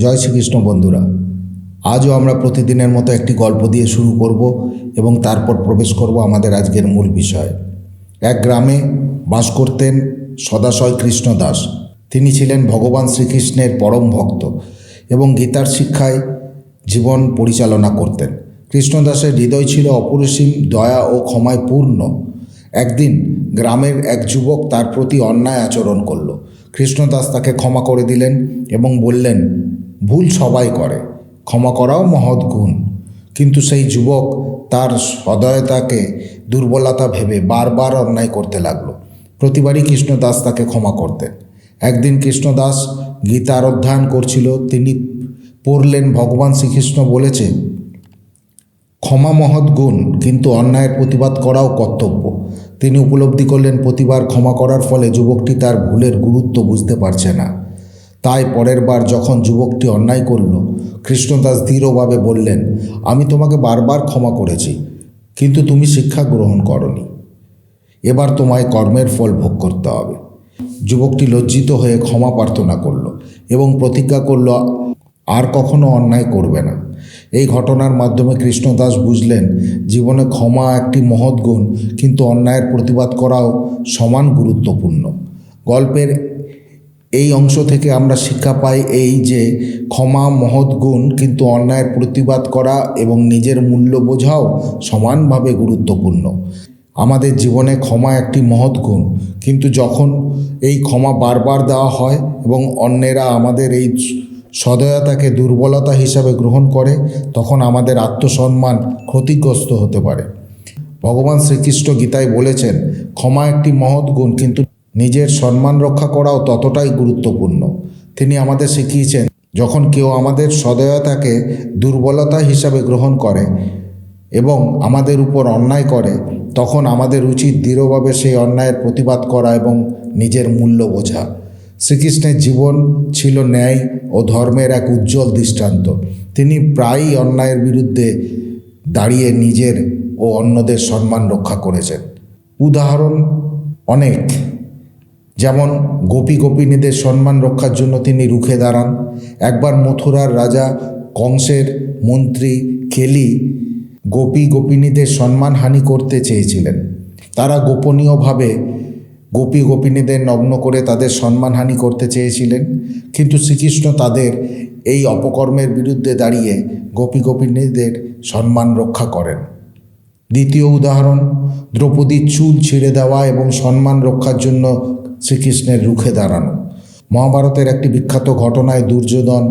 জয় শ্রীকৃষ্ণ বন্ধুরা, আজও আমরা প্রতিদিনের মতো একটি গল্প দিয়ে শুরু করব এবং তারপর প্রবেশ করব আমাদের আজকের মূল বিষয়। এক গ্রামে বাস করতেন সদাশয় কৃষ্ণ দাস। তিনি ছিলেন ভগবান শ্রীকৃষ্ণের পরম ভক্ত এবং গীতার শিক্ষায় জীবন পরিচালনা করতেন। কৃষ্ণদাসের হৃদয় ছিল অপরিসীম, দয়া ও ক্ষমায় পূর্ণ। একদিন গ্রামের এক যুবক তার প্রতি অন্যায় আচরণ করল। কৃষ্ণদাস তাকে ক্ষমা করে দিলেন এবং বললেন ভুল সবাই করে। ক্ষমা করাও মহৎ গুণ। কিন্তু সেই যুবক তার সদয়তাকে, দুর্বলতা ভেবে বারবার অন্যায় করতে লাগল। প্রতিবারই কৃষ্ণদাস তাকে ক্ষমা করতেন। একদিন কৃষ্ণদাস গীতার অধ্যয়ন করছিল, তিনি পড়লেন, ভগবান শ্রীকৃষ্ণ বলেছে, ক্ষমা মহৎ গুণ, কিন্তু অন্যায়ের প্রতিবাদ করাও কর্তব্য। তিনি উপলব্ধি করলেন, প্রতিবার ক্ষমা করার ফলে যুবকটি তার ভুলের গুরুত্ব বুঝতে পারছে না। তাই পরের বার যখন যুবকটি অন্যায় করল কৃষ্ণদাস দৃঢ়ভাবে বললেন, আমি তোমাকে বারবার ক্ষমা করেছি, কিন্তু তুমি শিক্ষা গ্রহণ করনি। এবার তোমায় কর্মের ফল ভোগ করতে হবে। যুবকটি লজ্জিত হয়ে ক্ষমা প্রার্থনা করল এবং প্রতিজ্ঞা করল, আর কখনো অন্যায় করবে না। এই ঘটনার মাধ্যমে কৃষ্ণদাস বুঝলেন, জীবনে ক্ষমা একটি মহৎ গুণ, কিন্তু অন্যায়ের প্রতিবাদ করাও সমান গুরুত্বপূর্ণ। গল্পের এই অংশ থেকে আমরা শিক্ষা পাই এই যে ক্ষমা, মহৎ গুণ কিন্তু অন্যায়ের প্রতিবাদ করা এবং নিজের মূল্য বোঝাও সমানভাবে গুরুত্বপূর্ণ। আমাদের জীবনে ক্ষমা একটি মহৎ গুণ। কিন্তু যখন এই ক্ষমা বারবার দেওয়া হয় এবং অন্যেরা আমাদের এই সদয়তাকে দুর্বলতা হিসাবে গ্রহণ করে, তখন আমাদের আত্মসম্মান ক্ষতিগ্রস্ত হতে পারে। ভগবান শ্রীকৃষ্ণ গীতায় বলেছেন, ক্ষমা একটি মহৎ গুণ, কিন্তু নিজের সম্মান রক্ষা করাও ততটাই গুরুত্বপূর্ণ। তিনি আমাদের শিখিয়েছেন, যখন কেউ আমাদের সদয়তাকে দুর্বলতা হিসাবে গ্রহণ করে এবং আমাদের উপর অন্যায় করে, তখন আমাদের উচিত দৃঢ়ভাবে সেই অন্যায়ের প্রতিবাদ করা এবং নিজের মূল্য বোঝা। শ্রীকৃষ্ণের জীবন ছিল ন্যায় ও ধর্মের এক উজ্জ্বল দৃষ্টান্ত। তিনি প্রায়ই অন্যায়ের বিরুদ্ধে দাঁড়িয়ে নিজের ও অন্যদের সম্মান রক্ষা করেছেন। উদাহরণ অনেক। যেমন গোপী গোপিনীদের সম্মান রক্ষার জন্য তিনি রুখে দাঁড়ান। একবার মথুরার রাজা কংসের মন্ত্রী খেলি গোপী গোপিনীদের সম্মানহানি করতে চেয়েছিলেন। তারা গোপনীয়ভাবে গোপী গোপিনীদের নগ্ন করে তাদের সম্মানহানি করতে চেয়েছিলেন। কিন্তু শ্রীকৃষ্ণ তাদের এই অপকর্মের বিরুদ্ধে দাঁড়িয়ে গোপী গোপিনীদের সম্মান রক্ষা করেন। দ্বিতীয় উদাহরণ, দ্রৌপদীর চুল ছিঁড়ে দেওয়া এবং সম্মান রক্ষার জন্য শ্রীকৃষ্ণের রুখে দাঁড়ানো। মহাভারতের একটি বিখ্যাত ঘটনায় দুর্যোধন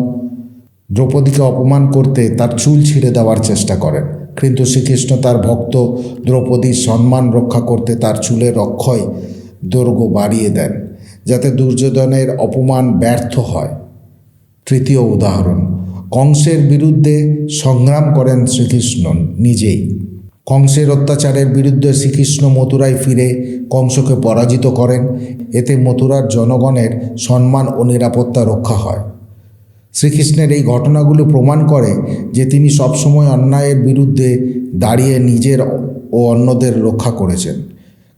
দ্রৌপদীকে অপমান করতে তার চুল ছিঁড়ে দেওয়ার চেষ্টা করেন। কিন্তু শ্রীকৃষ্ণ তার ভক্ত দ্রৌপদীর সম্মান রক্ষা করতে তার চুলের অক্ষয় দৈর্ঘ্য বাড়িয়ে দেন, যাতে দুর্যোধনের অপমান ব্যর্থ হয়। তৃতীয় উদাহরণ, কংসের বিরুদ্ধে সংগ্রাম করেন শ্রীকৃষ্ণ নিজেই। কংসের অত্যাচারের বিরুদ্ধে শ্রীকৃষ্ণ মথুরায় ফিরে কংসকে পরাজিত করেন। এতে মথুরার জনগণের সম্মান ও নিরাপত্তা রক্ষা হয়। শ্রীকৃষ্ণের এই ঘটনাগুলো প্রমাণ করে যে তিনি সবসময় অন্যায়ের বিরুদ্ধে দাঁড়িয়ে নিজের ও অন্যদের রক্ষা করেছেন।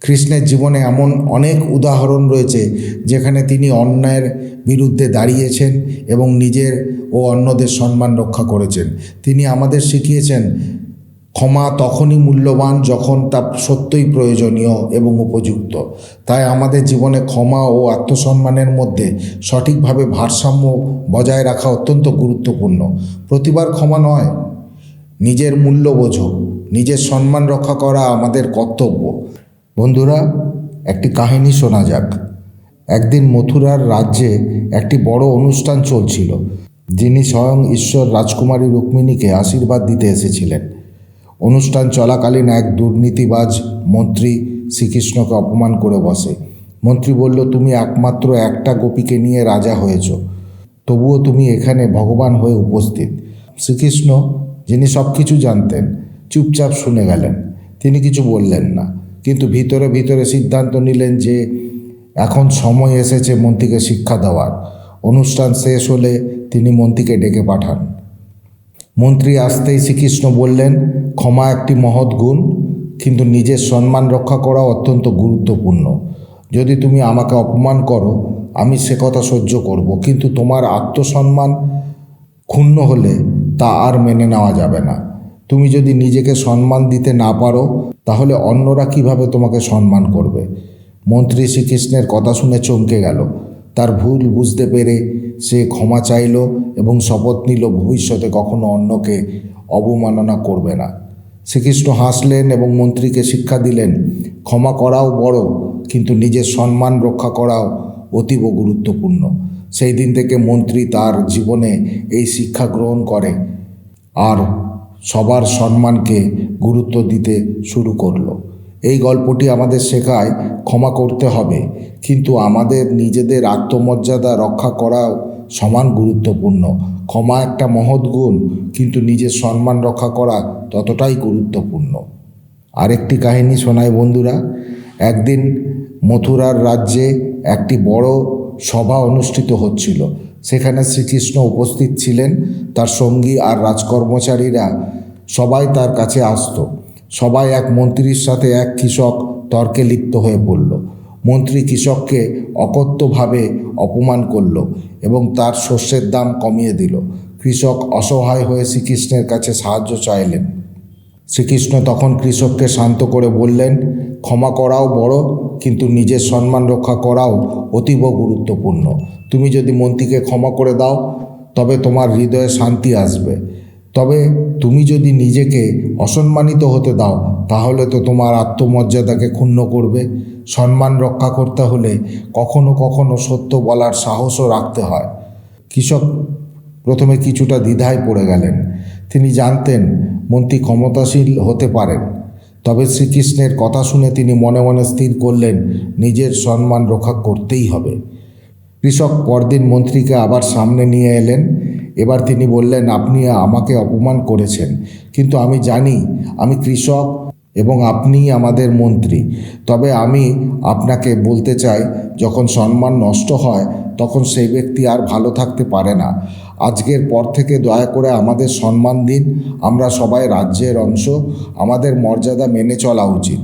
কৃষ্ণের জীবনে এমন অনেক উদাহরণ রয়েছে যেখানে তিনি অন্যায়ের বিরুদ্ধে দাঁড়িয়েছেন এবং নিজের ও অন্যদের সম্মান রক্ষা করেছেন। তিনি আমাদের শিখিয়েছেন ক্ষমা তখনই মূল্যবান যখন তা সত্যই প্রয়োজনীয় এবং উপযুক্ত। তাই আমাদের জীবনে ক্ষমা ও আত্মসম্মানের মধ্যে সঠিকভাবে ভারসাম্য বজায় রাখা অত্যন্ত গুরুত্বপূর্ণ। প্রতিবার ক্ষমা নয়, নিজের মূল্য বোঝো, নিজের সম্মান রক্ষা করা আমাদের কর্তব্য। বন্ধুরা, একটি কাহিনী শোনা যাক। একদিন মথুরার রাজ্যে একটি বড় অনুষ্ঠান চলছিল, যিনি স্বয়ং ঈশ্বর রাজকুমারী রুক্মিণীকে আশীর্বাদ দিতে এসেছিলেন। অনুষ্ঠান চলাকালীন এক দুর্নীতিবাজ মন্ত্রী শ্রীকৃষ্ণকে অপমান করে বসে। মন্ত্রী বলল, তুমি একমাত্র একটা গোপীকে নিয়ে রাজা হয়েছ। তবুও তুমি এখানে ভগবান হয়ে উপস্থিত। শ্রীকৃষ্ণ যিনি সব কিছু জানতেন, চুপচাপ শুনে গেলেন। তিনি কিছু বললেন না, কিন্তু ভিতরে ভিতরে সিদ্ধান্ত নিলেন যে এখন সময় এসেছে মন্ত্রীকে শিক্ষা দেওয়ার। অনুষ্ঠান শেষ হলে তিনি মন্ত্রীকে ডেকে পাঠান। মন্ত্রী আসতেই শ্রীকৃষ্ণ বললেন, ক্ষমা একটি মহৎ গুণ, কিন্তু নিজের সম্মান রক্ষা করা অত্যন্ত গুরুত্বপূর্ণ। যদি তুমি আমাকে অপমান করো, আমি সে কথা সহ্য করব, কিন্তু তোমার আত্মসম্মান ক্ষুণ্ণ হলে তা আর মেনে নেওয়া যাবে না। তুমি যদি নিজেকে সম্মান দিতে না পারো, তাহলে অন্যরা কীভাবে তোমাকে সম্মান করবে? মন্ত্রী শ্রীকৃষ্ণের কথা শুনে চমকে গেল। তার ভুল বুঝতে পেরে সে ক্ষমা চাইল এবং শপথ নিল ভবিষ্যতে কখনো অন্যকে অবমাননা করবে না। শ্রীকৃষ্ণ হাসলেন এবং মন্ত্রীকে শিক্ষা দিলেন, ক্ষমা করাও বড়, কিন্তু নিজের সম্মান রক্ষা করাও অতীব গুরুত্বপূর্ণ। সেই দিন থেকে মন্ত্রী তার জীবনে এই শিক্ষা গ্রহণ করে আর সবার সম্মানকে গুরুত্ব দিতে শুরু করল। এই গল্পটি আমাদের শেখায় ক্ষমা করতে হবে, কিন্তু আমাদের নিজেদের আত্মমর্যাদা রক্ষা করাও সমান গুরুত্বপূর্ণ। ক্ষমা একটা মহৎ গুণ, কিন্তু নিজের সম্মান রক্ষা করা ততটাই গুরুত্বপূর্ণ। আরেকটি কাহিনী শোনায় বন্ধুরা। একদিন মথুরার রাজ্যে একটি বড় সভা অনুষ্ঠিত হচ্ছিল। সেখানে শ্রীকৃষ্ণ উপস্থিত ছিলেন, তার সঙ্গী আর রাজকর্মচারীরা। সবাই তার কাছে আসতো। সবাই এক মন্ত্রীর সাথে এক কৃষক তর্কে লিপ্ত হয়ে পড়ল। মন্ত্রী কৃষককে অকথ্যভাবে অপমান করল এবং তার শস্যের দাম কমিয়ে দিল। কৃষক অসহায় হয়ে শ্রীকৃষ্ণের কাছে সাহায্য চাইলেন। শ্রীকৃষ্ণ তখন কৃষককে শান্ত করে বললেন, ক্ষমা করাও বড়, কিন্তু নিজের সম্মান রক্ষা করাও অতীব গুরুত্বপূর্ণ। তুমি যদি মন্ত্রীকে ক্ষমা করে দাও, তবে তোমার হৃদয়ে শান্তি আসবে। তবে তুমি যদি নিজেকে অসম্মানিত হতে দাও, তাহলে তো তোমার আত্মমর্যাদাকে ক্ষুণ্ণ করবে। সম্মান রক্ষা করতে হলে কখনো কখনো সত্য বলার সাহসও রাখতে হয়। কৃষক প্রথমে কিছুটা দ্বিধায় পড়ে গেলেন। তিনি জানতেন, মন্ত্রী ক্ষমতাশীল হতে পারেন। তবে শ্রীকৃষ্ণের কথা শুনে তিনি মনে মনে স্থির করলেন, নিজের সম্মান রক্ষা করতেই হবে। কৃষক পরদিন মন্ত্রীকে আবার সামনে নিয়ে এলেন। এবার তিনি বললেন, আপনি আমাকে অপমান করেছেন, কিন্তু আমি জানি, আমি কৃষক এবং আপনিই আমাদের মন্ত্রী। তবে আমি আপনাকে বলতে চাই, যখন সম্মান নষ্ট হয়, তখন সেই ব্যক্তি আর ভালো থাকতে পারে না। আজকের পর থেকে দয়া করে আমাদের সম্মান দিন। আমরা সবাই রাজ্যের অংশ। আমাদের মর্যাদা মেনে চলা উচিত।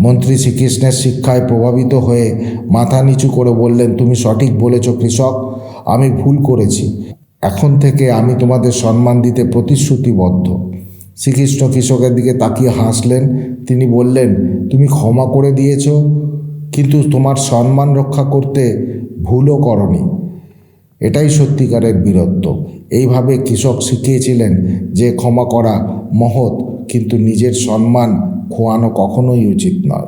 মন্ত্রী শ্রীকৃষ্ণের শিক্ষায় প্রভাবিত হয়ে মাথা নিচু করে বললেন, তুমি সঠিক বলেছ কৃষক, আমি ভুল করেছি। এখন থেকে আমি তোমাদের সম্মান দিতে প্রতিশ্রুতিবদ্ধ। শ্রীকৃষ্ণ কৃষকের দিকে তাকিয়ে হাসলেন। তিনি বললেন, তুমি ক্ষমা করে দিয়েছ, কিন্তু তোমার সম্মান রক্ষা করতে ভুলও করনি। এটাই সত্যিকারের বীরত্ব। এইভাবে কৃষক শিখিয়েছিলেন যে ক্ষমা করা মহৎ, কিন্তু নিজের সম্মান খোয়ানো কখনোই উচিত নয়।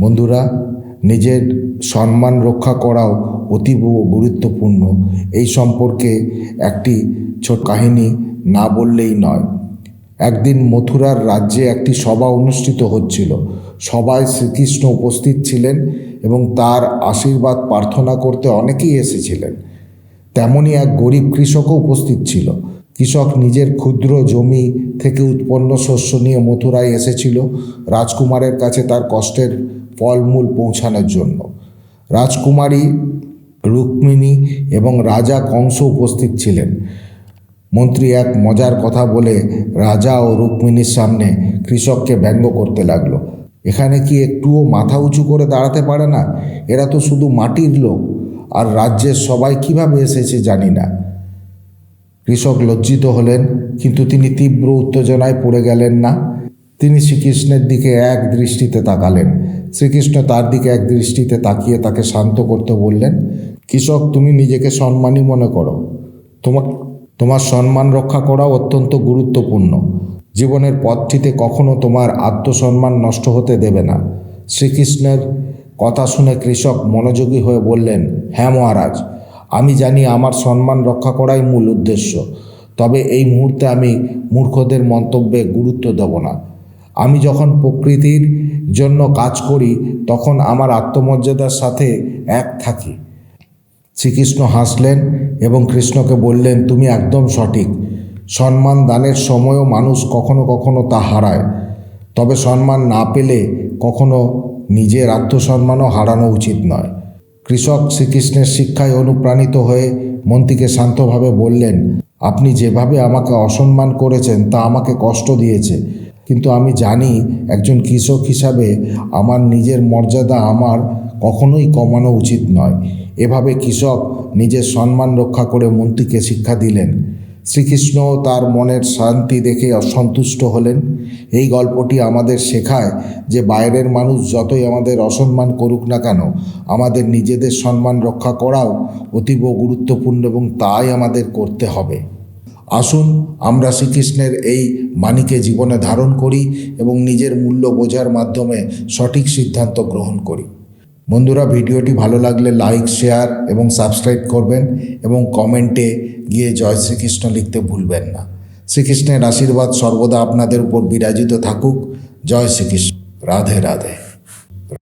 বন্ধুরা, নিজের সম্মান রক্ষা করাও অতীব গুরুত্বপূর্ণ। এই সম্পর্কে একটি ছোট কাহিনী না বললেই নয়। একদিন মথুরার রাজ্যে একটি সভা অনুষ্ঠিত হচ্ছিল। সবাই শ্রীকৃষ্ণ উপস্থিত ছিলেন এবং তার আশীর্বাদ প্রার্থনা করতে অনেকেই এসেছিলেন। তেমনই এক গরিব কৃষকও উপস্থিত ছিল। কৃষক নিজের ক্ষুদ্র জমি থেকে উৎপন্ন শস্য নিয়ে মথুরায় এসেছিল। রাজকুমারের কাছে তার কষ্টের ফলমূল পৌঁছানোর জন্য। রাজকুমারী, রুক্মিণী এবং রাজা কংস উপস্থিত ছিলেন। মন্ত্রী এক মজার কথা বলে রাজা ও রুক্মিণীর সামনে কৃষককে ব্যঙ্গ করতে লাগল। এখানে কি একটুও মাথা উঁচু করে দাঁড়াতে পারে না? এরা তো শুধু মাটির লোক। আর রাজ্যের সবাই কীভাবে এসেছে জানি না। কৃষক লজ্জিত হলেন, কিন্তু তিনি তীব্র উত্তেজনায় পড়ে গেলেন না। তিনি শ্রীকৃষ্ণের দিকে এক দৃষ্টিতে তাকালেন। শ্রীকৃষ্ণ তার দিকে এক দৃষ্টিতে তাকিয়ে তাকে শান্ত করতে বললেন, কৃষক, তুমি নিজেকে সম্মানী মনে করো। তোমার তোমার সম্মান রক্ষা করা অত্যন্ত গুরুত্বপূর্ণ। জীবনের পথটিতে কখনো তোমার আত্মসম্মান নষ্ট হতে দেবে না। শ্রীকৃষ্ণের কথা শুনে কৃষক মনোযোগী হয়ে বললেন হ্যাঁ মহারাজ, আমি জানি আমার সম্মান রক্ষা করাই মূল উদ্দেশ্য। তবে এই মুহূর্তে আমি মূর্খদের মন্তব্যে গুরুত্ব দেব না। আমি যখন প্রকৃতির জন্য কাজ করি, তখন আমার আত্মমর্যাদার সাথে এক থাকি। শ্রীকৃষ্ণ হাসলেন এবং কৃষ্ণকে বললেন, তুমি একদম সঠিক। সম্মান দানের সময়ও মানুষ কখনো কখনো তা হারায়। তবে সম্মান না পেলে কখনো নিজের আত্মসম্মানও হারানো উচিত নয়। কৃষক শ্রীকৃষ্ণের শিক্ষায় অনুপ্রাণিত হয়ে মন্ত্রীকে শান্তভাবে বললেন, আপনি যেভাবে আমাকে অসম্মান করেছেন, তা আমাকে কষ্ট দিয়েছে। কিন্তু আমি জানি একজন কৃষক হিসাবে আমার নিজের মর্যাদা আমার কখনোই কমানো উচিত নয়। এভাবে কৃষক নিজের সম্মান রক্ষা করে মন্ত্রীকে শিক্ষা দিলেন। শ্রীকৃষ্ণ তার মনের শান্তি দেখে অসন্তুষ্ট হলেন। এই গল্পটি আমাদের শেখায় যে বাইরের মানুষ যতই আমাদের অসম্মান করুক না কেন, আমাদের নিজেদের সম্মান রক্ষা করাও অতীব গুরুত্বপূর্ণ এবং তাই আমাদের করতে হবে। আসুন আমরা শ্রীকৃষ্ণের এই বাণীকে জীবনে ধারণ করি এবং নিজের মূল্য বোঝার মাধ্যমে সঠিক সিদ্ধান্ত গ্রহণ করি। বন্ধুরা, ভিডিওটি ভালো লাগলে লাইক শেয়ার এবং সাবস্ক্রাইব করবেন এবং কমেন্টে গিয়ে জয় শ্রীকৃষ্ণ লিখতে ভুলবেন না। শ্রীকৃষ্ণের আশীর্বাদ সর্বদা আপনাদের উপর বিরাজিত থাকুক। জয় শ্রীকৃষ্ণ। রাধে রাধে।